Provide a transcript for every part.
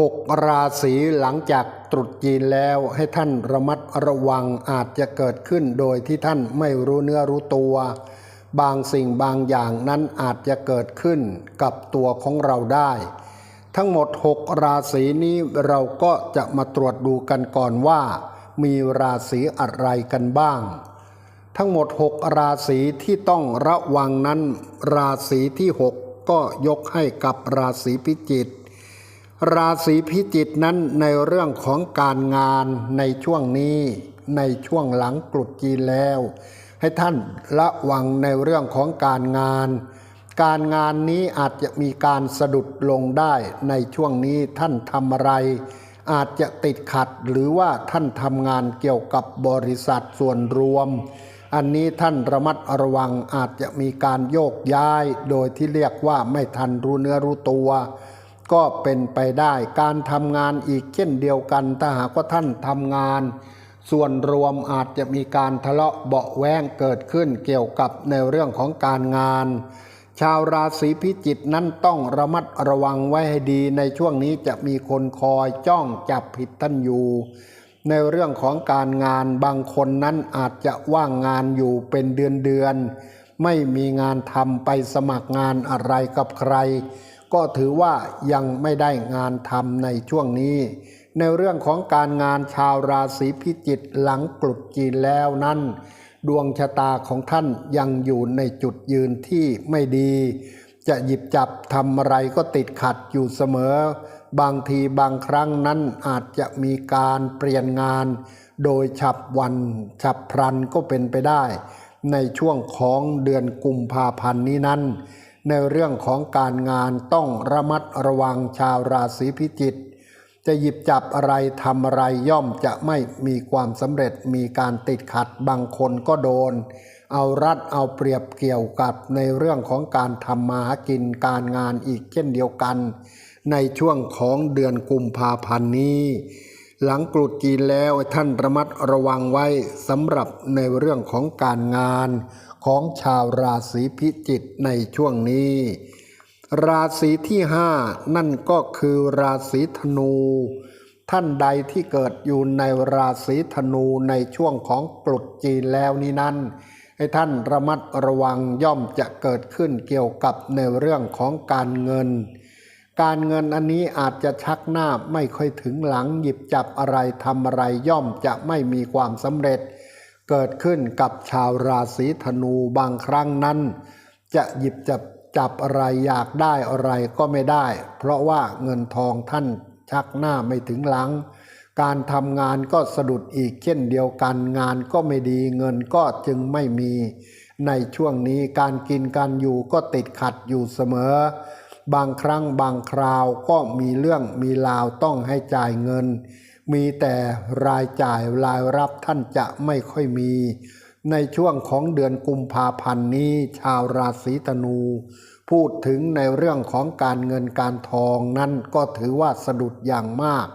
หกราศีหลังจากตรุษจีนแล้วให้ท่านระมัดระวังอาจจะเกิดขึ้นโดยที่ท่านไม่รู้เนื้อรู้ตัว บางสิ่งบางอย่างนั้นอาจจะเกิดขึ้นกับตัวของเราได้ ทั้งหมดหกราศีนี้เราก็จะมาตรวจดูกันก่อนว่า มีราศีอะไรกันบ้าง ทั้งหมด 6 ราศีที่ต้องระวังนั้น ราศีที่ 6 ก็ยกให้กับราศีพิจิก ราศีพิจิกนั้นในเรื่องของการงานในช่วงนี้ในช่วงหลังกรุดจีนแล้ว ให้ท่านระวังในเรื่องของการงาน การงานนี้อาจจะมีการสะดุดลงได้ในช่วงนี้ท่านทำอะไร อาจจะติดขัดหรือว่าท่านทำงานเกี่ยวกับบริษัทส่วนรวม อันนี้ท่านระมัดระวังอาจจะมีการโยกย้าย โดยที่เรียกว่าไม่ทันรู้เนื้อรู้ตัว ก็เป็นไปได้การทำงานอีกเช่นเดียวกันถ้าหากว่าท่านทำงาน ส่วนรวมอาจจะมีการทะเลาะเบาแวงเกิดขึ้นเกี่ยวกับในเรื่องของการงาน ชาวราศีพิจิกนั้นต้องระมัดระวังไว้ให้ดีในช่วงนี้จะมีคนคอยจ้องจับผิดท่านอยู่ ในเรื่องของการงานบางคนนั้นอาจจะว่างงานอยู่เป็นเดือนเดือนๆไม่มีงานทำไปสมัครงานอะไรกับใคร ก็ถือว่ายังไม่ได้งานทำในช่วงนี้ ในเรื่องของการงานชาวราศีพิจิกหลังกลุดจีนแล้วนั้น ดวงชะตาของท่านยังอยู่ในจุดยืนที่ไม่ดี จะหยิบจับทำอะไรก็ติดขัดอยู่เสมอ บางทีบางครั้งนั้นอาจจะมีการเปลี่ยนงาน โดยฉับวันฉับพลันก็เป็นไปได้ ในช่วงของเดือนกุมภาพันธ์นี้นั้น ในเรื่องของการงานต้องระมัดระวังชาวราศีพิจิกจะหยิบจับอะไรทำอะไรย่อมจะไม่มีความสำเร็จมีการติดขัดบางคนก็โดน เอารัดเอาเปรียบเกี่ยวกับในเรื่องของการทำมาหากินการงานอีกเช่นเดียวกัน ในช่วงของเดือนกุมภาพันธ์นี้ หลังกรุดจีนแล้วท่านระมัดระวังไว้สำหรับในเรื่องของการงานของชาวราศีพิจิกในช่วงนี้ ราศีที่ห้านั่นก็คือราศีธนู ท่านใดที่เกิดอยู่ในราศีธนูในช่วงของกรุดจีนแล้วนี้นั้นให้ท่านระมัดระวังย่อมจะเกิดขึ้นเกี่ยวกับในเรื่องของการเงิน การเงินอันนี้อาจจะชักหน้าไม่ค่อยถึงหลังหยิบจับอะไรทำอะไรย่อมจะไม่มีความสำเร็จ เกิดขึ้นกับชาวราศีธนูบางครั้งนั้น จะหยิบจับจับอะไรอยากได้อะไรก็ไม่ได้ เพราะว่าเงินทองท่านชักหน้าไม่ถึงหลัง การทำงานก็สะดุดอีกเช่นเดียวกันงานก็ไม่ดีเงินก็จึงไม่มี ในช่วงนี้การกินการอยู่ก็ติดขัดอยู่เสมอ บางครั้งบางคราวก็มีเรื่องมีราวต้องให้จ่ายเงิน มีแต่รายจ่ายรายรับท่านจะไม่ค่อยมี ในช่วงของเดือนกุมภาพันธ์นี้ชาวราศีธนู พูดถึงในเรื่องของการเงินการทองนั้นก็ถือว่าสะดุดอย่างมาก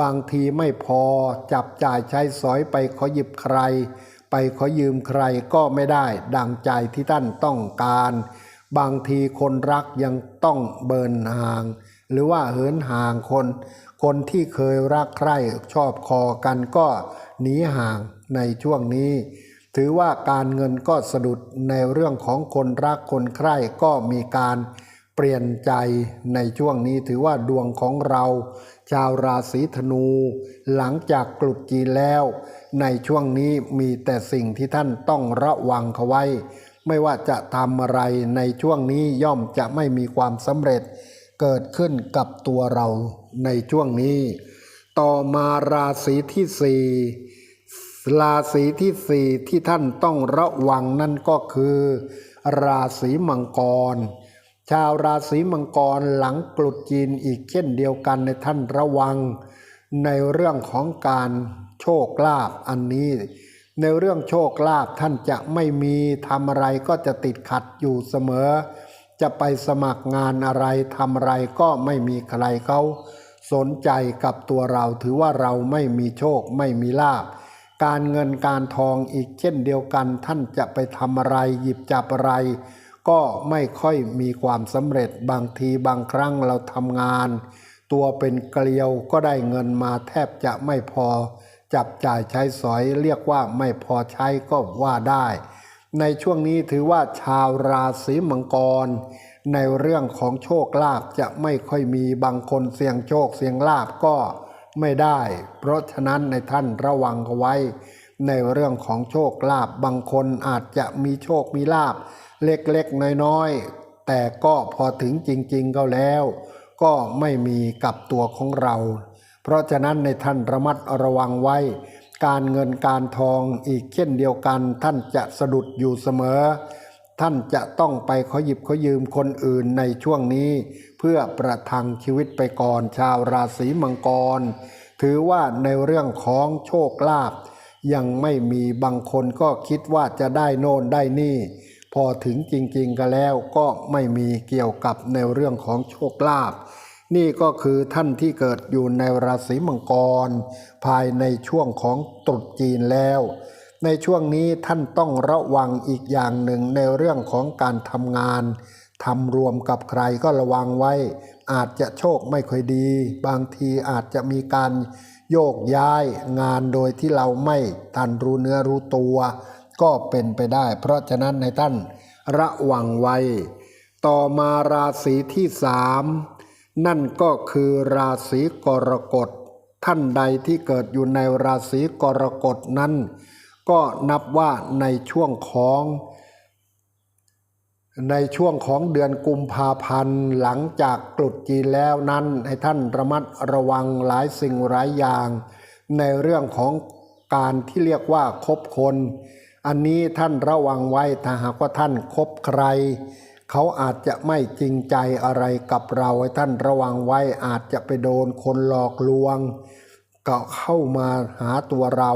บางทีไม่พอจับจ่ายใช้สอยไปขอหยิบใคร ไปขอยืมใครก็ไม่ได้ดังใจที่ท่านต้องการ บางทีคนรักยังต้องเบินห่าง หรือว่าเหินห่างคน คนที่เคยรักใคร่ชอบคอกันก็หนีห่างในช่วงนี้ ถือว่าการเงินก็สะดุดในเรื่องของคนรักคนใคร่ก็มีการเปลี่ยนใจในช่วงนี้ถือว่าดวงของเรา ชาวราศีธนู หลังจากกลุดจีนแล้ว ในช่วงนี้มีแต่สิ่งที่ท่านต้องระวังเขาไว้ ไม่ว่าจะทำอะไรในช่วงนี้ย่อมจะไม่มีความสำเร็จเกิดขึ้นกับตัวเราในช่วงนี้ ต่อมาราศีที่สี่ราศีที่สี่ที่ท่านต้องระวังนั่นก็คือ ราศีมังกร ชาวราศีมังกรหลังกลุดจีนอีกเช่นเดียวกันในท่านระวัง ในเรื่องของการโชคลาภอันนี้ ในเรื่องโชคลาภท่านจะไม่มีทำอะไรก็จะติดขัดอยู่เสมอ จะไปสมัครงานอะไรทำอะไรก็ไม่มีใครเขาสนใจกับตัวเราถือว่าเราไม่มีโชคไม่มีลาภการเงินการทองอีกเช่นเดียวกัน ท่านจะไปทำอะไรหยิบจับอะไร ก็ไม่ค่อยมีความสำเร็จบางทีบางครั้งเราทำงาน ตัวเป็นเกลียวก็ได้เงินมาแทบจะไม่พอ จับจ่ายใช้สอยเรียกว่าไม่พอใช้ก็ว่าได้ ในช่วงนี้ถือว่าชาวราศีมังกร ในเรื่องของโชคลาภจะไม่ค่อยมีบางคนเสี่ยงโชคเสี่ยงลาภก็ไม่ได้ เพราะฉะนั้นในท่านระวังเอาไว้ ในเรื่องของโชคลาภบางคนอาจจะมีโชคมีลาภเล็กๆน้อยๆแต่ก็พอถึงจริงๆก็แล้ว ก็ไม่มีกับตัวของเรา เพราะฉะนั้นในท่านระมัดระวังไว้ การเงินการทองอีกเช่นเดียวกัน ท่านจะสะดุดอยู่เสมอ ท่านจะต้องไปขอหยิบขอยืมคนอื่นในช่วงนี้ เพื่อประทังชีวิตไปก่อนชาวราศีมังกร ถือว่าในเรื่องของโชคลาภยังไม่มีบางคนก็คิดว่าจะได้โน่นได้นี่ พอถึงจริงๆก็แล้วก็ไม่มีเกี่ยวกับในเรื่องของโชคลาภ นี่ก็คือท่านที่เกิดอยู่ในราศีมังกร ภายในช่วงของตรุษจีนแล้ว ในช่วงนี้ท่านต้องระวังอีกอย่างหนึ่งในเรื่องของการทำงานทำรวมกับใครก็ระวังไว้ อาจจะโชคไม่ค่อยดี บางทีอาจจะมีการโยกย้ายงานโดยที่เราไม่ทันรู้เนื้อรู้ตัว ก็เป็นไปได้ เพราะฉะนั้นในท่านระวังไว้ ต่อมาราศีที่สาม นั่นก็คือราศีกรกฎ ท่านใดที่เกิดอยู่ในราศีกรกฎนั้น ก็นับว่าในช่วงของ ในช่วงของเดือนกุมภาพันธ์หลังจากตรุษจีนแล้วนั้น ให้ท่านระมัดระวังหลายสิ่งหลายอย่าง ในเรื่องของการที่เรียกว่าคบคน อันนี้ท่านระวังไว้ถ้าหากว่าท่านคบใคร เขาอาจจะไม่จริงใจอะไรกับเราให้ท่านระวังไว้อาจจะไปโดนคนหลอกลวงก็เข้ามาหาตัวเรา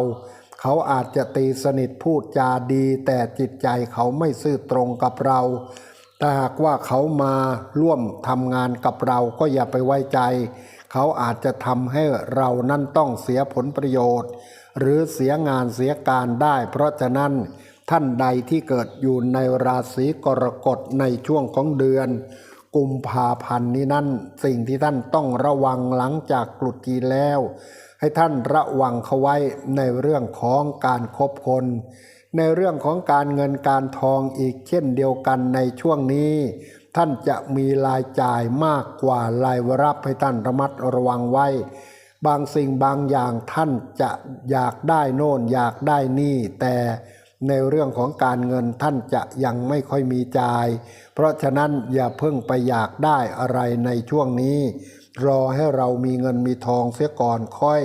เขาอาจจะตีสนิทพูดจาดี แต่จิตใจเขาไม่ซื่อตรงกับเราแต่หากว่าเขามาร่วมทำงานกับเราก็อย่าไปไว้ใจ เขาอาจจะทำให้เรานั่นต้องเสียผลประโยชน์ หรือเสียงานเสียการได้ เพราะฉะนั้น ท่านใดที่เกิดอยู่ในราศีกรกฎในช่วงของเดือน กุมภาพันธ์นี้นั่นสิ่งที่ท่านต้องระวังหลังจากกรุดจีแล้ว ให้ท่านระวังเขาไว้ในเรื่องของการคบคน ในเรื่องของการเงินการทองอีกเช่นเดียวกันในช่วงนี้ ท่านจะมีรายจ่ายมากกว่ารายรับให้ท่านระมัดระวังไว้บางสิ่งบางอย่างท่านจะอยากได้โน่นอยากได้นี่แต่ ในเรื่องของการเงินท่านจะยังไม่ค่อยมีจ่าย เพราะฉะนั้นอย่าเพิ่งไปอยากได้อะไรในช่วงนี้ รอให้เรามีเงินมีทองเสียก่อนค่อย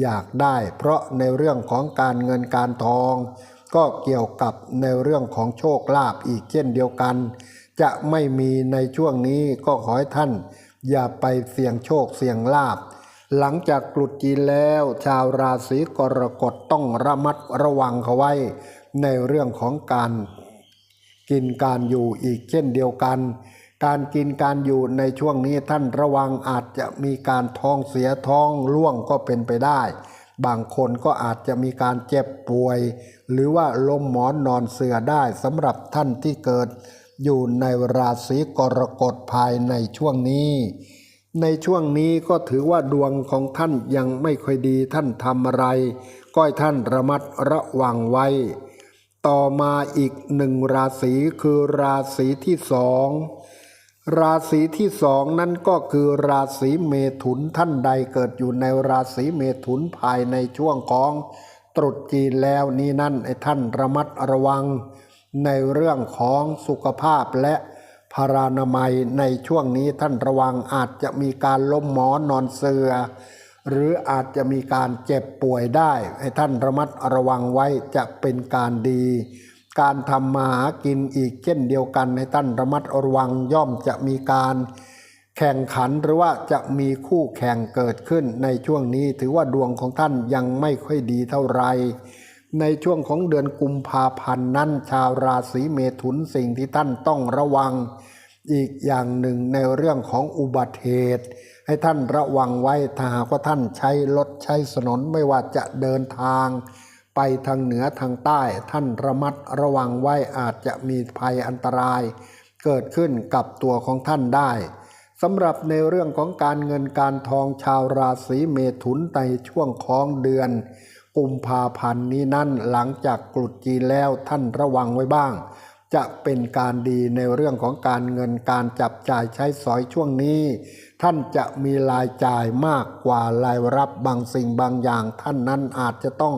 อยากได้ เพราะในเรื่องของการเงินการทอง ก็เกี่ยวกับในเรื่องของโชคลาภอีกเช่นเดียวกัน จะไม่มีในช่วงนี้ก็ขอให้ท่าน อย่าไปเสี่ยงโชคเสี่ยงลาภหลังจากกรุดจีนแล้ว ชาวราศีกรกฎต้องระมัดระวังเขาไว้ ในเรื่องของการกินการอยู่อีกเช่นเดียวกัน การกินการอยู่ในช่วงนี้ท่านระวังอาจจะมีการท้องเสียท้องร่วงก็เป็นไปได้ บางคนก็อาจจะมีการเจ็บป่วย หรือว่าล้มหมอนนอนเสือได้สำหรับท่านที่เกิด อยู่ในราศีกรกฎภายในช่วงนี้ ในช่วงนี้ก็ถือว่าดวงของท่านยังไม่ค่อยดีท่านทำอะไร ก็ให้ท่านระมัดระวังไว้ ต่อมาอีกหนึ่งราศีคือราศีที่สองราศีที่สองนั่นก็คือราศีเมถุนท่านใดเกิดอยู่ในราศีเมถุนภายในช่วงของตรุษจีนแล้วนี้นั่นไอ้ท่านระมัดระวัง ในเรื่องของสุขภาพและพารานามัยในช่วงนี้ท่านระวังอาจจะมีการล้มหมอนนอนเสือ หรืออาจจะมีการเจ็บป่วยได้ ให้ท่านระมัดระวังไว้จะเป็นการดี การทำมาหากินอีกเช่นเดียวกันให้ท่านระมัดระวังย่อมจะมีการแข่งขันหรือว่าจะมีคู่แข่งเกิดขึ้นในช่วงนี้ถือว่าดวงของท่านยังไม่ค่อยดีเท่าไหร่ในช่วงของเดือนกุมภาพันธ์นั้น ชาวราศีเมถุนสิ่งที่ท่านต้องระวัง อีกอย่างหนึ่งในเรื่องของอุบัติเหตุ ให้ท่านระวังไว้ถ้าหากว่าท่านใช้รถใช้ถนนไม่ว่าจะเดินทาง ไปทางเหนือทางใต้ ท่านระมัดระวังไว้อาจจะมีภัยอันตราย เกิดขึ้นกับตัวของท่านได้สำหรับในเรื่องของการเงินการทองชาวราศีเมถุนในช่วงของเดือน กุมภาพันธ์นี้นั่นหลังจากกรุดจีนแล้วท่านระวังไว้บ้าง จะเป็นการดีในเรื่องของการเงินการจับจ่ายใช้สอยช่วงนี้ ท่านจะมีรายจ่ายมากกว่ารายรับบางสิ่งบางอย่าง ท่านนั้นอาจจะต้อง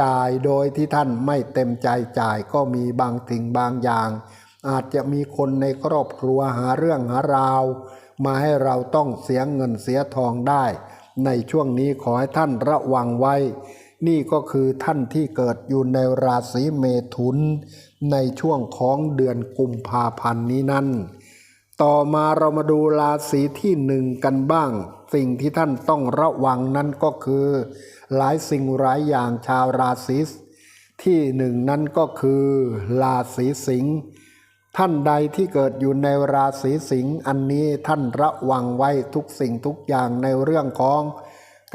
จ่ายโดยที่ท่านไม่เต็มใจจ่ายก็มีบางสิ่งบางอย่าง อาจจะมีคนในครอบครัวหาเรื่องหาราว มาให้เราต้องเสียเงินเสียทองได้ ในช่วงนี้ขอให้ท่านระวังไว้ นี่ก็คือท่านที่เกิดอยู่ในราศีเมถุน ในช่วงของเดือนกุมภาพันธ์นี้นั่นต่อมาเรามาดูราศีที่หนึ่งกันบ้าง สิ่งที่ท่านต้องระวังนั้นก็คือ หลายสิ่งหลายอย่างชาวราศีที่หนึ่งนั้นก็คือราศีสิงห์ท่านใดที่เกิดอยู่ในราศีสิงห์อันนี้ท่านระวังไว้ทุกสิ่งทุกอย่างในเรื่องของ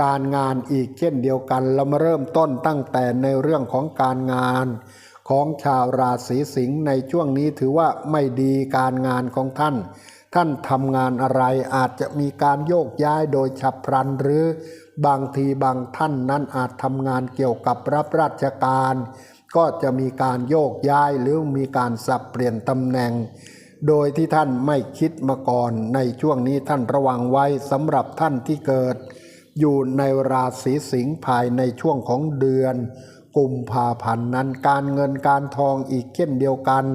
การงานอีกเช่นเดียวกัน เรามาเริ่มต้นตั้งแต่ในเรื่องของการงาน ของชาวราศีสิงห์ในช่วงนี้ถือว่าไม่ดีการงานของท่าน ท่านทำงานอะไรอาจจะมีการโยกย้ายโดยฉับพลันหรือบางทีบางท่านนั้นอาจทำงานเกี่ยวกับรับราชการ ก็จะมีการโยกย้ายหรือมีการสับเปลี่ยนตำแหน่ง โดยที่ท่านไม่คิดมาก่อนในช่วงนี้ท่านระวังไว้สำหรับท่านที่เกิด อยู่ในราศีสิงห์ภายในช่วงของเดือน กุมภาพันธ์นั้นการเงินการทองอีกเช่นเดียวกัน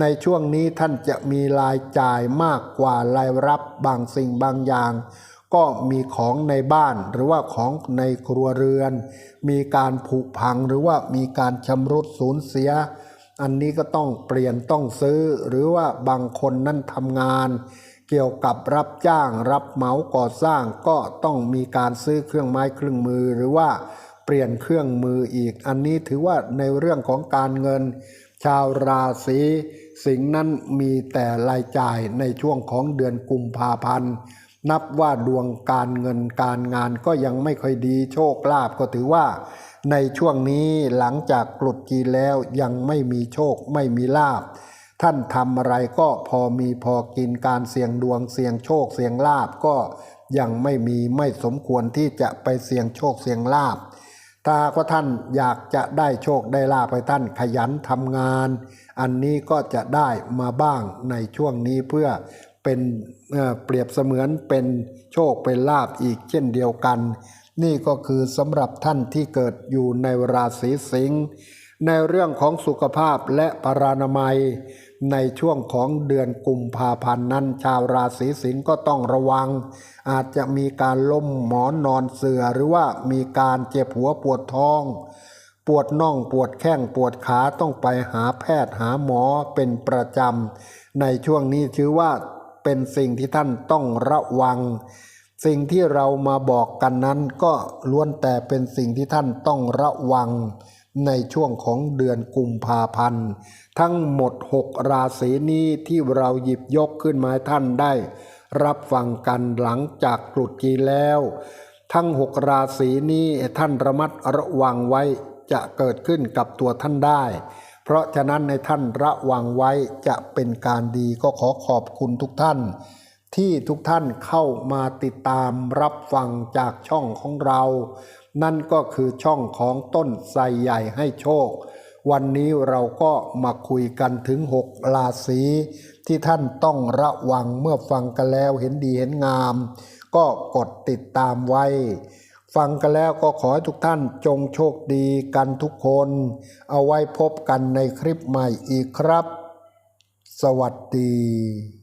ในช่วงนี้ท่านจะมีรายจ่ายมากกว่ารายรับบางสิ่งบางอย่าง ก็มีของในบ้านหรือว่าของในครัวเรือน มีการผุพังหรือว่ามีการชำรุดสูญเสีย อันนี้ก็ต้องเปลี่ยนต้องซื้อ หรือว่าบางคนนั้นทำงาน เกี่ยวกับรับจ้างรับเหมาก่อสร้างก็ต้องมีการซื้อเครื่องไม้เครื่องมือหรือว่า ปลี่ยนเครื่องมืออีก อันนี้ถือว่าในเรื่องของการเงิน ชาวราศีสิงห์นั้นมีแต่รายจ่ายในช่วงของเดือนกุมภาพันธ์นับว่าดวงการเงินการงานก็ยังไม่ค่อยดีโชคลาภก็ถือว่า ในช่วงนี้หลังจากกลุดจีนแล้วยังไม่มีโชคไม่มีลาภท่านทำอะไรก็พอมีพอกินการเสี่ยงดวงเสี่ยงโชคเสี่ยงลาภก็ยังไม่มีไม่สมควรที่จะไปเสี่ยงโชคเสี่ยงลาภ ถ้ากว่าท่านอยากจะได้โชคได้ลาภไปท่านขยันทำงาน อันนี้ก็จะได้มาบ้างในช่วงนี้เพื่อเป็นเอ่อเปรียบเสมือนเป็นโชคเป็นลาภอีกเช่นเดียวกัน นี่ก็คือสำหรับท่านที่เกิดอยู่ในราศีสิงห์ในเรื่องของสุขภาพและปรานามัย ในช่วงของเดือนกุมภาพันธ์นั้น ชาวราศีสิงห์ก็ต้องระวัง อาจจะมีการล้มหมอนนอนเสือหรือว่ามีการเจ็บหัวปวดท้อง ปวดน่องปวดแข้งปวดขาต้องไปหาแพทย์หาหมอเป็นประจำในช่วงนี้ถือว่าเป็นสิ่งที่ท่านต้องระวัง สิ่งที่เรามาบอกกันนั้นก็ล้วนแต่เป็นสิ่งที่ท่านต้องระวังในช่วงของเดือนกุมภาพันธ์ ทั้งหมด 6 ราศีนี้ที่เราหยิบยกขึ้นมาท่านได้ รับฟังกันหลังจากตรุษจีนแล้ว ทั้ง 6 ราศีนี้ท่านระมัดระวังไว้จะเกิดขึ้นกับตัวท่านได้ เพราะฉะนั้นในท่านระวังไว้จะเป็นการดีก็ขอขอบคุณทุกท่าน ที่ทุกท่านเข้ามาติดตามรับฟังจากช่องของเรา นั่นก็คือช่องของต้นไทรใหญ่ให้โชค วันนี้เราก็มาคุยกันถึงหกราศีที่ท่านต้องระวังเมื่อฟังกันแล้วเห็นดีเห็นงาม ก็กดติดตามไว้ ฟังกันแล้วก็ขอให้ทุกท่านจงโชคดีกันทุกคน เอาไว้พบกันในคลิปใหม่อีกครับ สวัสดี